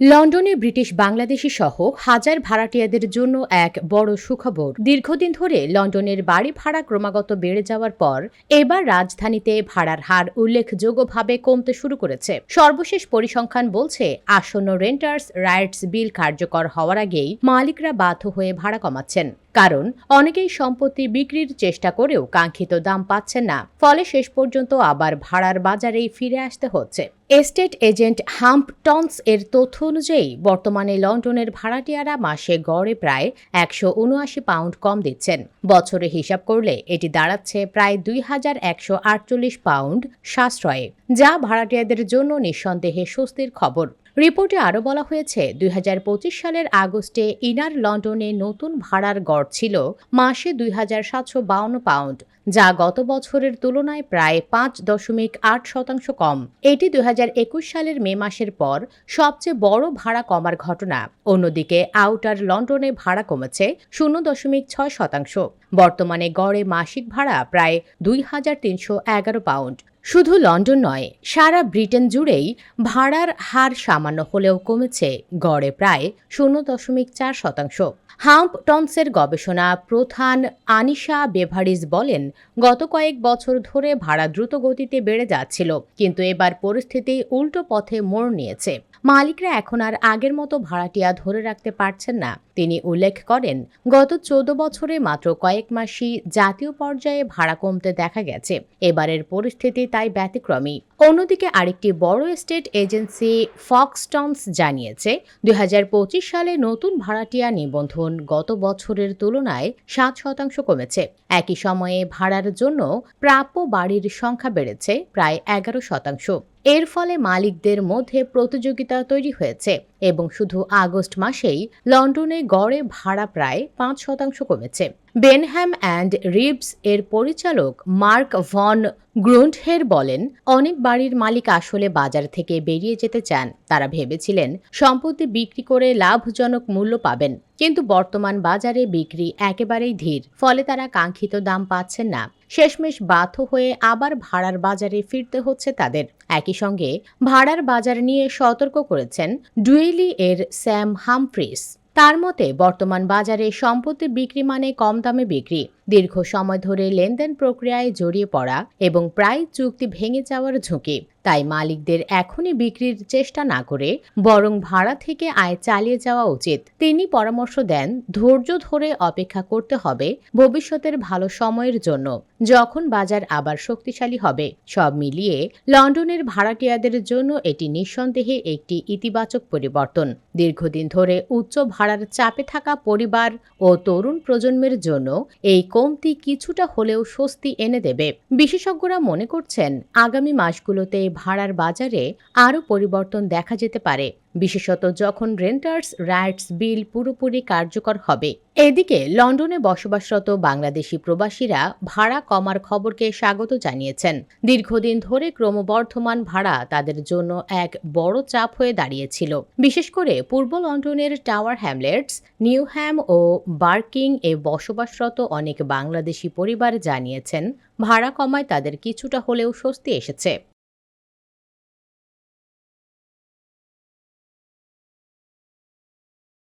লন্ডনে ব্রিটিশ বাংলাদেশি সহ হাজার ভাড়াটিয়াদের জন্য এক বড় সুখবর। দীর্ঘদিন ধরে লন্ডনের বাড়ি ভাড়া ক্রমাগত বেড়ে যাওয়ার পর এবার রাজধানীতে ভাড়ার হার উল্লেখযোগ্যভাবে কমতে শুরু করেছে। সর্বশেষ পরিসংখ্যান বলছে, আসন্ন রেন্টার্স রাইটস বিল কার্যকর হওয়ার আগেই মালিকরা বাধ্য হয়ে ভাড়া কমাচ্ছেন। কারণ অনেকেই সম্পত্তি বিক্রির চেষ্টা করেও কাঙ্ক্ষিত দাম পাচ্ছেন না। ফলে শেষ পর্যন্ত আবার ভাড়ার বাজারেই ফিরে আসতে হচ্ছে। এস্টেট এজেন্ট হাম্প টনস এর তথ্য অনুযায়ী, বর্তমানে লন্ডনের ভাড়াটিয়ারা মাসে গড়ে প্রায় একশো উনআশি পাউন্ড কম দিচ্ছেন। বছরে হিসাব করলে এটি দাঁড়াচ্ছে প্রায় দুই হাজার একশো আটচল্লিশ পাউন্ড সাশ্রয়ে, যা ভাড়াটিয়াদের জন্য নিঃসন্দেহে স্বস্তির খবর। রিপোর্টে আরও বলা হয়েছে, দুই হাজার পঁচিশ সালের আগস্টে ইনার লন্ডনে নতুন ভাড়ার গড় ছিল মাসে দুই পাউন্ড, যা গত বছরের তুলনায় প্রায় পাঁচ দশমিক আট শতাংশ কম। এটি দুই হাজার একুশ সালের মে মাসের পর সবচেয়ে বড় ভাড়া কমার ঘটনা। অন্যদিকে আউটার লন্ডনে ভাড়া কমেছে শূন্য দশমিক ছয় শতাংশ। বর্তমানে গড়ে মাসিক ভাড়া প্রায় দুই হাজার তিনশো এগারো পাউন্ড শুধু লন্ডন নয়, সারা ব্রিটেন জুড়েই ভাড়ার হার সামান্য হলেও কমেছে, গড়ে প্রায় শূন্য দশমিক চার শতাংশ। হাম্প টনসের গবেষণা প্রধান আনিশা বেভারিজ বলেন, গত কয়েক বছর ধরে ভাড়া দ্রুত গতিতে বেড়ে যাচ্ছিল, কিন্তু এবার পরিস্থিতি উল্টো পথে মোড় নিয়েছে। মালিকরা এখন আর আগের মতো ভাড়াটিয়া ধরে রাখতে পারছেন না। তিনি উল্লেখ করেন, গত চোদ্দ বছরে মাত্র কয়েক মাসই জাতীয় পর্যায়ে ভাড়া কমতে দেখা গেছে। এবারের পরিস্থিতি তাই ব্যতিক্রমী। অন্যদিকে আরেকটি বড় স্টেট এজেন্সি ফক্সটনস জানিয়েছে, দুই হাজার পঁচিশ সালে নতুন ভাড়াটিয়া নিবন্ধন গত বছরের তুলনায় সাত শতাংশ কমেছে। একই সময়ে ভাড়ার জন্য প্রাপ্য বাড়ির সংখ্যা বেড়েছে, প্রায় এগারো শতাংশ। এর ফলে মালিকদের মধ্যে প্রতিযোগিতা তৈরি হয়েছে এবং শুধু আগস্ট মাসেই লন্ডনে গড়ে ভাড়া প্রায় পাঁচ শতাংশ কমেছে। বেনহ্যাম অ্যান্ড রিবস এর পরিচালক মার্ক ভন গ্রুন্ডহের বলেন, অনেক বাড়ির মালিক আসলে বাজার থেকে বেরিয়ে যেতে চান। তারা ভেবেছিলেন, সম্পত্তি বিক্রি করে লাভজনক মূল্য পাবেন, কিন্তু বর্তমান বাজারে বিক্রি একেবারেই ধীর, ফলে তারা কাঙ্ক্ষিত দাম পাচ্ছেন না। শেষমেশ বাধ্য হয়ে আবার ভাড়ার বাজারে ফিরতে হচ্ছে তাদের। একই সঙ্গে ভাড়ার বাজার নিয়ে সতর্ক করেছেন ডুয়েলি এর স্যাম হামফ্রিস তার মতে, বর্তমান বাজারে সম্পত্তি বিক্রি মানে কম দামে বিক্রি। দীর্ঘ সময় ধরে লেনদেন প্রক্রিয়ায় জড়িয়ে পড়া এবং প্রায় চুক্তি ভেঙে যাওয়ার ঝুঁকি। তাই মালিকদের এখনই বিক্রির চেষ্টা না করে বরং ভাড়া থেকে আয় চালিয়ে যাওয়া উচিত। তিনি পরামর্শ দেন, ধৈর্য ধরে অপেক্ষা করতে হবে ভবিষ্যতের ভালো সময়ের জন্য। যখন বাজার আবার শক্তিশালী হবে, সব মিলিয়ে লন্ডনের ভাড়াটিয়াদের জন্য এটি নিঃসন্দেহে একটি ইতিবাচক পরিবর্তন। দীর্ঘদিন ধরে উচ্চ ভাড়ার চাপে থাকা পরিবার ও তরুণ প্রজন্মের জন্য এই কমতি কিছুটা হলেও স্বস্তি এনে দেবে। বিশেষজ্ঞরা মনে করছেন, আগামী মাসগুলোতে ভাড়ার বাজারে আরও পরিবর্তন দেখা যেতে পারে। বিশেষত যখন রেন্টার্স রাইটস বিল পুরোপুরি কার্যকর হবে। এদিকে লন্ডনে বসবাসরত বাংলাদেশি প্রবাসীরা ভাড়া কমার খবরকে স্বাগত জানিয়েছেন। দীর্ঘদিন ধরে ক্রমবর্ধমান ভাড়া তাদের জন্য এক বড় চাপ হয়ে দাঁড়িয়েছিল। বিশেষ করে পূর্ব লন্ডনের টাওয়ার হ্যামলেটস, নিউহ্যাম ও বার্কিং এ বসবাসরত অনেক বাংলাদেশি পরিবার জানিয়েছেন, ভাড়া কমায় তাদের কিছুটা হলেও স্বস্তি এসেছে।